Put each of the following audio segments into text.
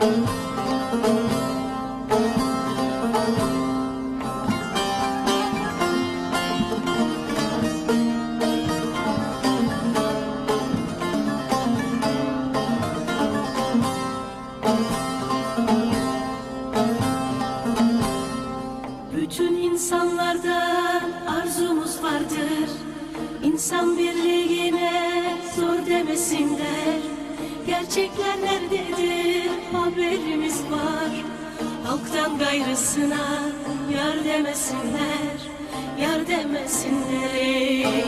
Bütün insanlarda arzumuz vardır. İnsan birliğine zor demesinler. Gerçekler nerededir? Haberimiz var. Halktan gayrısına yar demesinler Yar demesinler.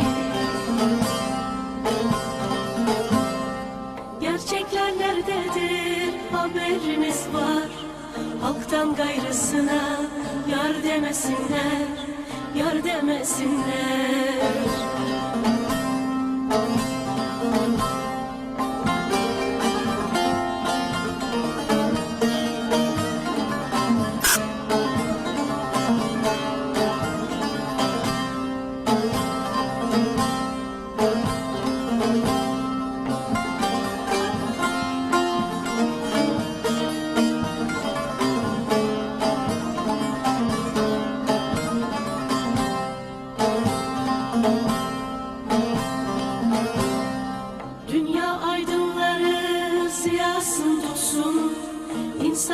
Gerçekler nerededir? Haberimiz var. Halktan gayrısına yar demesinler Yar demesinler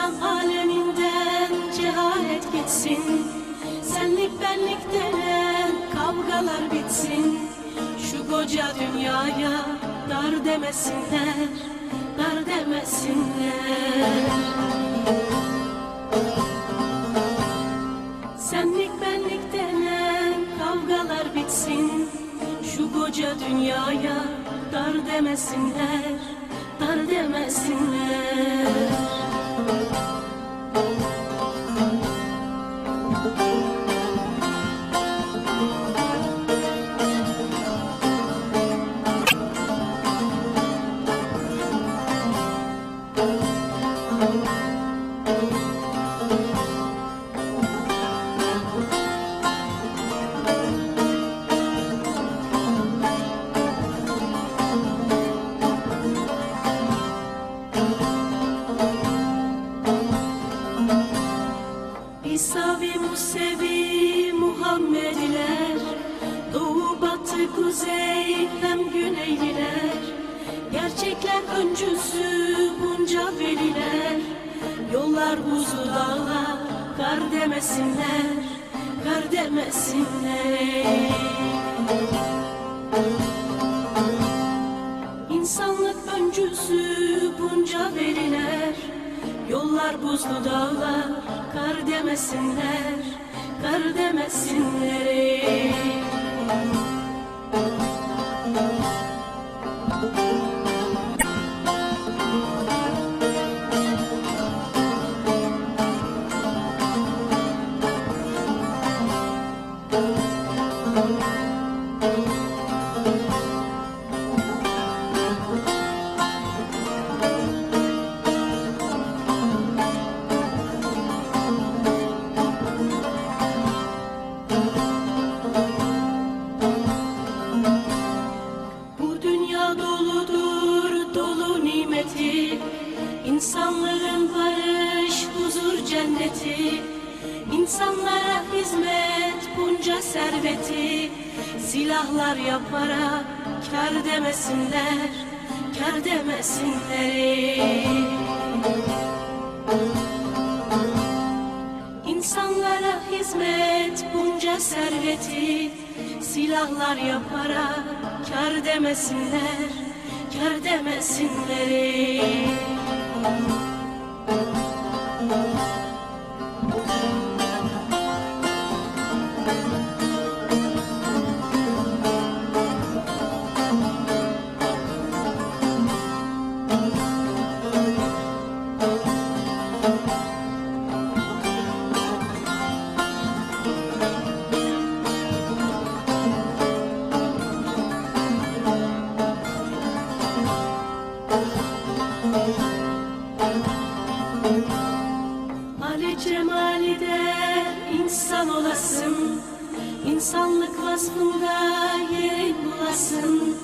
İnsan aleminden cehalet gitsin. Senlik benlik denen kavgalar bitsin. Şu koca dünyaya dar demesinler Dar demesinler. Senlik benlik denen kavgalar bitsin. Şu koca dünyaya dar demesinler Dar demesinler Oh, oh, oh. Öncüsü bunca veliler Yollar buzlu dağlar kar demesinler Kar demesinler. İnsanlık öncüsü bunca veliler Yollar buzlu dağlar kar demesinler Kar demesinler İnsanlara hizmet bunca serveti Silahlar yaparak kar demesinler Kar demesinler. İnsanlara hizmet bunca serveti Silahlar yaparak kar demesinler Kar demesinler ey. Ali cemali de insan olasın İnsanlık vasfında yerin bulasın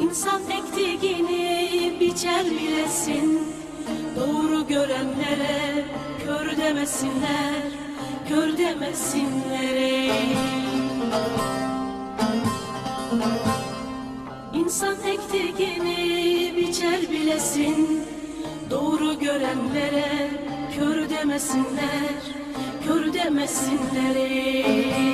İnsan ektiğini biçer bilesin Doğru görenlere kör demesinler Kör demesinler ey. İnsan ektiğini biçer bilesin Doğru görenlere kör demesinler kör demesinler ey.